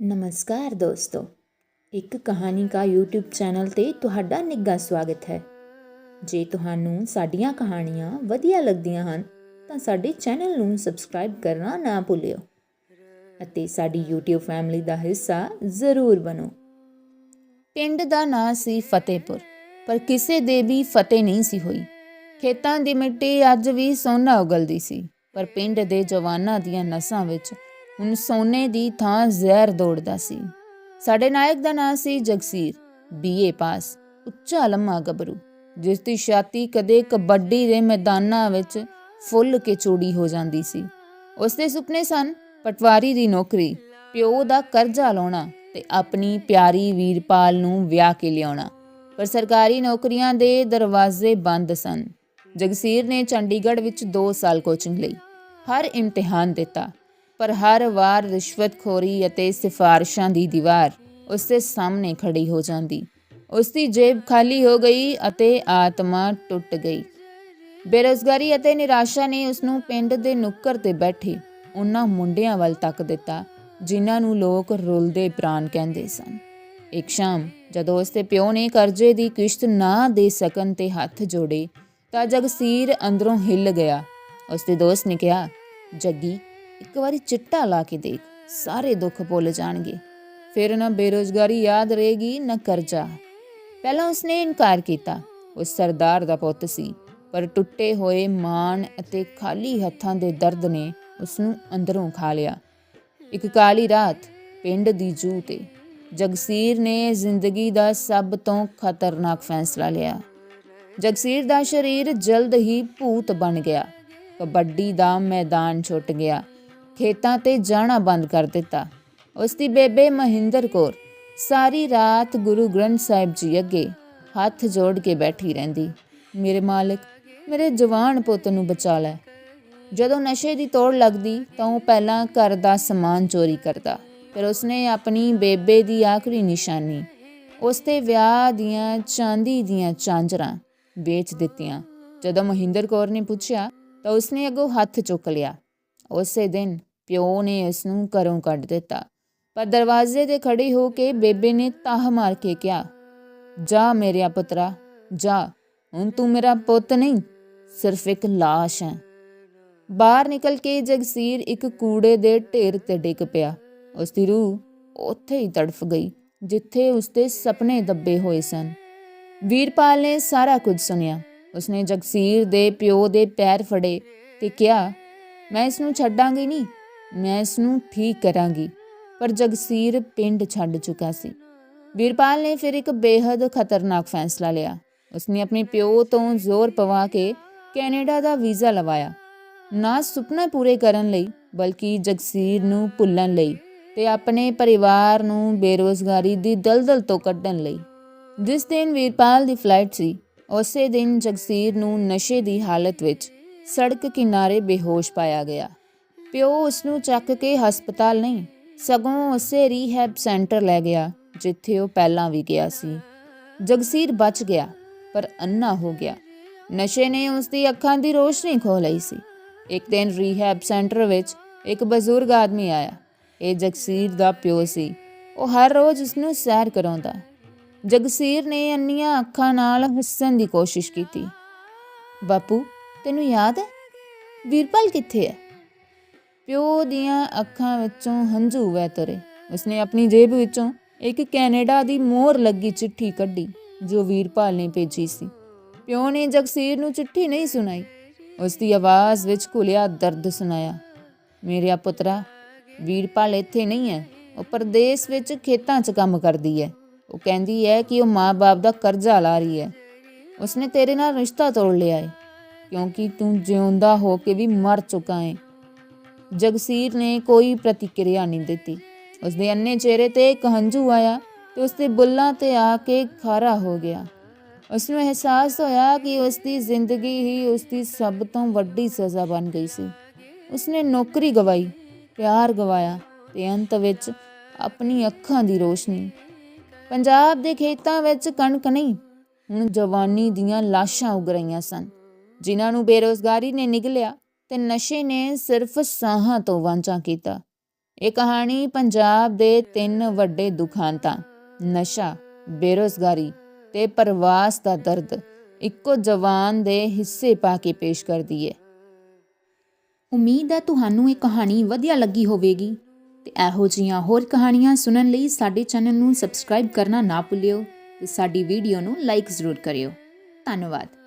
ਨਮਸਕਾਰ ਦੋਸਤੋ। ਇੱਕ ਕਹਾਣੀ ਕਾ YouTube ਚੈਨਲ ਤੇ ਤੁਹਾਡਾ ਨਿੱਘਾ ਸਵਾਗਤ ਹੈ। ਜੇ ਤੁਹਾਨੂੰ ਸਾਡੀਆਂ ਕਹਾਣੀਆਂ ਵਧੀਆ ਲੱਗਦੀਆਂ ਹਨ, ਤਾਂ ਸਾਡੇ ਚੈਨਲ ਨੂੰ ਸਬਸਕ੍ਰਾਈਬ ਕਰਨਾ ਨਾ ਭੁੱਲਿਓ ਅਤੇ ਸਾਡੀ YouTube ਫੈਮਿਲੀ ਦਾ ਹਿੱਸਾ ਜ਼ਰੂਰ ਬਣੋ। ਪਿੰਡ ਦਾ ਨਾਂ ਸੀ ਫਤਿਹਪੁਰ, ਪਰ ਕਿਸੇ ਦੇ ਵੀ ਫਤਿਹ ਨਹੀਂ ਸੀ ਹੋਈ। ਖੇਤਾਂ ਦੀ ਮਿੱਟੀ ਅੱਜ ਵੀ ਸੋਨਾ ਉਗਲਦੀ ਸੀ, ਪਰ ਪਿੰਡ ਦੇ ਜਵਾਨਾਂ ਦੀਆਂ ਨਸਾਂ ਵਿੱਚ ਹੁਣ ਸੋਨੇ ਦੀ ਥਾਂ ਜ਼ਹਿਰ ਦੌੜਦਾ ਸੀ। ਸਾਡੇ ਨਾਇਕ ਦਾ ਨਾਂ ਸੀ ਜਗਸੀਰ। ਬੀਏ ਪਾਸ, ਉੱਚਾ ਲੰਮਾ ਗੱਭਰੂ ਜਿਸ ਦੀ ਛਾਤੀ ਕਦੇ ਕਬੱਡੀ ਦੇ ਮੈਦਾਨਾਂ ਵਿੱਚ ਫੁੱਲ ਕੇ ਚੋੜੀ ਹੋ ਜਾਂਦੀ ਸੀ। ਉਸ ਦੇ ਸੁਪਨੇ ਸਨ ਪਟਵਾਰੀ ਦੀ ਨੌਕਰੀ, ਪਿਓ ਦਾ ਕਰਜ਼ਾ ਲਾਉਣਾ ਤੇ ਆਪਣੀ ਪਿਆਰੀ ਵੀਰਪਾਲ ਨੂੰ ਵਿਆਹ ਕੇ ਲਿਆਉਣਾ। ਪਰ ਸਰਕਾਰੀ ਨੌਕਰੀਆਂ ਦੇ ਦਰਵਾਜ਼ੇ ਬੰਦ ਸਨ। ਜਗਸੀਰ ਨੇ ਚੰਡੀਗੜ੍ਹ ਵਿੱਚ 2 ਸਾਲ ਕੋਚਿੰਗ ਲਈ। ਹਰ ਇਮਤਿਹਾਨ ਦਿੱਤਾ। ਪਰ ਹਰ ਵਾਰ ਰਿਸ਼ਵਤਖੋਰੀ ਅਤੇ ਸਿਫਾਰਿਸ਼ਾਂ ਦੀ ਦੀਵਾਰ ਉਸ ਦੇ ਸਾਹਮਣੇ ਖੜੀ ਹੋ ਜਾਂਦੀ। ਉਸ ਦੀ ਜੇਬ ਖਾਲੀ ਹੋ ਗਈ ਅਤੇ ਆਤਮਾ ਟੁੱਟ ਗਈ। ਬੇਰੁਜ਼ਗਾਰੀ ਅਤੇ ਨਿਰਾਸ਼ਾ ਨੇ ਉਸ ਨੂੰ ਪਿੰਡ ਦੇ ਨੁੱਕਰ ਤੇ ਬੈਠੇ ਉਹਨਾਂ ਮੁੰਡਿਆਂ ਵੱਲ ਤੱਕ ਦਿੱਤਾ, ਜਿਨ੍ਹਾਂ ਨੂੰ ਲੋਕ ਰੁਲਦੇ ਪ੍ਰਾਣ ਕਹਿੰਦੇ ਸਨ। ਇੱਕ ਸ਼ਾਮ ਜਦੋਂ ਉਸ ਦੇ ਪਿਓ ਨੇ ਕਰਜ਼ੇ ਦੀ ਕਿਸ਼ਤ ਨਾ ਦੇ ਸਕਣ ਤੇ ਹੱਥ ਜੋੜੇ ਤਾਂ ਜਗਸੀਰ ਅੰਦਰੋਂ ਹਿੱਲ ਗਿਆ। ਉਸ ਦੇ ਦੋਸਤ ਨੇ ਕਿਹਾ, ਜੱਗੀ ਇੱਕ ਵਾਰੀ ਚਿੱਟਾ ਲਾ ਕੇ ਦੇਖ, ਸਾਰੇ ਦੁੱਖ ਭੁੱਲ ਜਾਣਗੇ। ਫਿਰ ਨਾ ਬੇਰੋਜ਼ਗਾਰੀ ਯਾਦ ਰਹੇਗੀ, ਨਾ ਕਰਜ਼ਾ। ਪਹਿਲਾਂ ਉਸਨੇ ਇਨਕਾਰ ਕੀਤਾ। ਉਹ ਸਰਦਾਰ ਦਾ ਪੁੱਤ ਸੀ, ਪਰ ਟੁੱਟੇ ਹੋਏ ਮਾਣ ਅਤੇ ਖਾਲੀ ਹੱਥਾਂ ਦੇ ਦਰਦ ਨੇ ਉਸ ਨੂੰ ਅੰਦਰੋਂ ਖਾ ਲਿਆ। ਇੱਕ ਕਾਲੀ ਰਾਤ, ਪਿੰਡ ਦੀ ਜੂ ਤੇ, ਜਗਸੀਰ ਨੇ ਜ਼ਿੰਦਗੀ ਦਾ ਸਭ ਤੋਂ ਖਤਰਨਾਕ ਫੈਸਲਾ ਲਿਆ। ਜਗਸੀਰ ਦਾ ਸਰੀਰ ਜਲਦ ਹੀ ਭੂਤ ਬਣ ਗਿਆ। ਕਬੱਡੀ ਦਾ ਮੈਦਾਨ ਛੁੱਟ ਗਿਆ। ਖੇਤਾਂ ਤੇ ਜਾਣਾ ਬੰਦ ਕਰ ਦਿੱਤਾ। ਉਸ ਦੀ ਬੇਬੇ ਮਹਿੰਦਰ ਕੌਰ ਸਾਰੀ ਰਾਤ ਗੁਰੂ ਗ੍ਰੰਥ ਸਾਹਿਬ ਜੀ ਅੱਗੇ ਹੱਥ ਜੋੜ ਕੇ ਬੈਠੀ ਰਹਿੰਦੀ। ਮੇਰੇ ਮਾਲਕ, ਮੇਰੇ ਜਵਾਨ ਪੁੱਤ ਨੂੰ ਬਚਾ ਲੈ। ਜਦੋਂ ਨਸ਼ੇ ਦੀ ਤੋੜ ਲੱਗਦੀ ਤਾਂ ਉਹ ਪਹਿਲਾਂ ਘਰ ਦਾ ਸਮਾਨ ਚੋਰੀ ਕਰਦਾ। ਫਿਰ ਉਸਨੇ ਆਪਣੀ ਬੇਬੇ ਦੀ ਆਖਰੀ ਨਿਸ਼ਾਨੀ ਉਸ ਤੇ ਵਿਆਹ ਦੀਆਂ ਚਾਂਦੀ ਦੀਆਂ ਚਾਂਜਰਾਂ ਵੇਚ ਦਿੱਤੀਆਂ। ਜਦੋਂ ਮਹਿੰਦਰ ਕੌਰ ਨੇ ਪੁੱਛਿਆ ਤਾਂ ਉਸਨੇ ਅੱਗੋਂ ਹੱਥ ਚੁੱਕ ਲਿਆ। ਉਸੇ ਦਿਨ ਪਿਓ ਨੇ ਇਸ ਨੂੰ ਘਰੋਂ ਕੱਢ ਦਿੱਤਾ। ਪਰ ਦਰਵਾਜ਼ੇ ਤੇ ਖੜੀ ਹੋ ਕੇ ਬੇਬੇ ਨੇ ਤਾਹ ਮਾਰ ਕੇ ਕਿਹਾ, ਜਾ ਮੇਰਿਆ ਪੁੱਤਰਾ, ਜਾ। ਹੁਣ ਤੂੰ ਮੇਰਾ ਪੁੱਤ ਨਹੀਂ, ਸਿਰਫ ਇੱਕ ਲਾਸ਼ ਹੈ। ਬਾਹਰ ਨਿਕਲ ਕੇ ਜਗਸੀਰ ਇੱਕ ਕੂੜੇ ਦੇ ਢੇਰ ਤੇ ਡਿੱਗ ਪਿਆ। ਉਸ ਦੀ ਰੂਹ ਉੱਥੇ ਹੀ ਤੜਫ ਗਈ, ਜਿੱਥੇ ਉਸਦੇ ਸੁਪਨੇ ਦੱਬੇ ਹੋਏ ਸਨ। ਵੀਰਪਾਲ ਨੇ ਸਾਰਾ ਕੁਝ ਸੁਨਿਆ ਉਸਨੇ ਜਗਸੀਰ ਦੇ ਪਿਓ ਦੇ ਪੈਰ ਫੜੇ ਤੇ ਕਿਹਾ, ਮੈਂ ਇਸ ਨੂੰ ਛੱਡਾਂਗੀ ਨਹੀਂ ਮੈਂ ਇਸ ਨੂੰ ਠੀਕ ਕਰਾਂਗੀ। ਪਰ ਜਗਸੀਰ ਪਿੰਡ ਛੱਡ ਚੁੱਕਾ ਸੀ। ਵੀਰਪਾਲ ਨੇ ਫਿਰ ਇੱਕ ਬੇहद ਖਤਰਨਾਕ ਫੈਸਲਾ ਲਿਆ। ਉਸਨੇ ਆਪਣੇ ਪਿਓ ਤੋਂ ਜ਼ੋਰ ਪਵਾ ਕੇ ਕੈਨੇਡਾ ਦਾ ਵੀਜ਼ਾ ਲਵਾਇਆ। ਨਾ ਸੁਪਨੇ ਪੂਰੇ ਕਰਨ ਲਈ, ਬਲਕਿ ਜਗਸੀਰ ਨੂੰ ਭੁੱਲਣ ਲਈ ਤੇ ਆਪਣੇ ਪਰਿਵਾਰ ਨੂੰ ਬੇਰੋਜ਼ਗਾਰੀ ਦੀ ਦਲਦਲ ਤੋਂ ਕੱਢਣ ਲਈ। ਜਿਸ ਦਿਨ ਵੀਰਪਾਲ ਦੀ ਫਲਾਈਟ ਸੀ, ਉਸੇ ਦਿਨ ਜਗਸੀਰ ਨੂੰ ਨਸ਼ੇ ਦੀ ਹਾਲਤ ਵਿੱਚ ਸੜਕ ਕਿਨਾਰੇ ਬੇਹੋਸ਼ ਪਾਇਆ ਗਿਆ। ਪਿਓ ਉਸ ਨੂੰ ਚੱਕ ਕੇ ਹਸਪਤਾਲ ਨਹੀਂ, ਸਗੋਂ ਉਸੇ ਰੀਹੈਬ ਸੈਂਟਰ ਲੈ ਗਿਆ, ਜਿੱਥੇ ਉਹ ਪਹਿਲਾਂ ਵੀ ਗਿਆ ਸੀ। ਜਗਸੀਰ ਬਚ ਗਿਆ, ਪਰ ਅੰਨਾ ਹੋ ਗਿਆ। ਨਸ਼ੇ ਨੇ ਉਸ ਦੀ ਅੱਖਾਂ ਦੀ ਰੋਸ਼ਨੀ ਖੋਹ ਲਈ ਸੀ। ਇੱਕ ਦਿਨ ਰੀਹੈਬ ਸੈਂਟਰ ਵਿੱਚ ਇੱਕ ਬਜ਼ੁਰਗ ਆਦਮੀ ਆਇਆ। ਇਹ ਜਗਸੀਰ ਦਾ ਪਿਓ ਸੀ। ਉਹ ਹਰ ਰੋਜ਼ ਉਸ ਨੂੰ ਸੈਰ ਕਰਾਉਂਦਾ। ਜਗਸੀਰ ਨੇ ਅੰਨੀਆਂ ਅੱਖਾਂ ਨਾਲ ਹੱਸਣ ਦੀ ਕੋਸ਼ਿਸ਼ ਕੀਤੀ। ਬਾਪੂ, ਤੈਨੂੰ ਯਾਦ ਹੈ? ਵੀਰਪਾਲ ਕਿੱਥੇ ਹੈ? ਪਿਓ ਦੀਆਂ ਅੱਖਾਂ ਵਿੱਚੋਂ ਹੰਝੂ ਵਹਿ ਤੁਰੇ। ਉਸਨੇ ਆਪਣੀ ਜੇਬ ਵਿੱਚੋਂ ਇੱਕ ਕੈਨੇਡਾ ਦੀ ਮੋਹਰ ਲੱਗੀ ਚਿੱਠੀ ਕੱਢੀ, ਜੋ ਵੀਰਪਾਲ ਨੇ ਭੇਜੀ ਸੀ। ਪਿਓ ਨੇ ਜਗਸੀਰ ਨੂੰ ਚਿੱਠੀ ਨਹੀਂ ਸੁਣਾਈ। ਉਸ ਦੀ ਆਵਾਜ਼ ਵਿੱਚ ਘੁਲਿਆ ਦਰਦ ਸੁਣਾਇਆ। ਮੇਰੇ ਪੁੱਤਰਾ, ਵੀਰਪਾਲ ਇੱਥੇ ਨਹੀਂ ਹੈ। ਉਹ ਪਰਦੇਸ ਵਿੱਚ ਖੇਤਾਂ 'ਚ ਕੰਮ ਕਰਦੀ ਹੈ। ਉਹ ਕਹਿੰਦੀ ਹੈ ਕਿ ਉਹ ਮਾਂ-ਬਾਪ ਦਾ ਕਰਜ਼ਾ ਲਾ ਰਹੀ ਹੈ। ਉਸਨੇ ਤੇਰੇ ਨਾਲ ਰਿਸ਼ਤਾ ਤੋੜ ਲਿਆ ਹੈ ਕਿਉਂਕਿ ਤੂੰ ਜਿਉਂਦਾ ਹੋ ਕੇ ਵੀ ਮਰ ਚੁੱਕਾ ਹੈ ਜਗਸੀਰ ਨੇ ਕੋਈ ਪ੍ਰਤੀਕਿਰਿਆ ਨਹੀਂ ਦਿੱਤੀ। ਉਸਦੇ ਅੰਨੇ ਚਿਹਰੇ ਤੇ ਇੱਕ ਹੰਝੂ ਆਇਆ ਤੇ ਉਸਦੇ ਬੁੱਲਾਂ ਤੇ ਆ ਕੇ ਖਾਰਾ ਹੋ ਗਿਆ। ਉਸ ਨੂੰ ਅਹਿਸਾਸ ਹੋਇਆ ਕਿ ਉਸ ਦੀ ਜ਼ਿੰਦਗੀ ਹੀ ਉਸ ਦੀ ਸਭ ਤੋਂ ਵੱਡੀ ਸਜ਼ਾ ਬਣ ਗਈ ਸੀ। ਉਸਨੇ ਨੌਕਰੀ ਗਵਾਈ, ਪਿਆਰ ਗਵਾਇਆ ਤੇ ਅੰਤ ਵਿੱਚ ਆਪਣੀ ਅੱਖਾਂ ਦੀ ਰੋਸ਼ਨੀ। ਪੰਜਾਬ ਦੇ ਖੇਤਾਂ ਵਿੱਚ ਕਣਕ ਨਹੀਂ, ਹੁਣ ਜਵਾਨੀ ਦੀਆਂ ਲਾਸ਼ਾਂ ਉਗ ਰਹੀਆਂ ਸਨ, ਜਿਨ੍ਹਾਂ ਨੂੰ ਬੇਰੋਜ਼ਗਾਰੀ ਨੇ ਨਿਗਲਿਆ। ਤੇ ਨਸ਼ੇ ਨੇ ਸਿਰਫ ਸਾਹਾਂ ਤੋਂ ਵਾਂਝਾ ਕੀਤਾ। ਇਹ ਕਹਾਣੀ ਪੰਜਾਬ ਦੇ ਤਿੰਨ ਵੱਡੇ ਦੁਖਾਂਤਾਂ, ਨਸ਼ਾ, ਬੇਰੋਜ਼ਗਾਰੀ ਤੇ ਪ੍ਰਵਾਸ ਦਾ ਦਰਦ ਇੱਕੋ ਜਵਾਨ ਦੇ ਹਿੱਸੇ ਪਾ ਕੇ ਪੇਸ਼ ਕਰਦੀ ਹੈ ਉਮੀਦ ਹੈ ਤੁਹਾਨੂੰ ਇਹ ਕਹਾਣੀ ਵਧੀਆ ਲੱਗੀ ਹੋਵੇਗੀ ਤੇ ਇਹੋ ਜਿਹੀਆਂ ਹੋਰ ਕਹਾਣੀਆਂ ਸੁਣਨ ਲਈ ਸਾਡੇ ਚੈਨਲ ਨੂੰ ਸਬਸਕ੍ਰਾਈਬ ਕਰਨਾ ਨਾ ਭੁੱਲਿਓ ਤੇ ਸਾਡੀ ਵੀਡੀਓ ਨੂੰ ਲਾਈਕ ਜ਼ਰੂਰ ਕਰਿਓ। ਧੰਨਵਾਦ।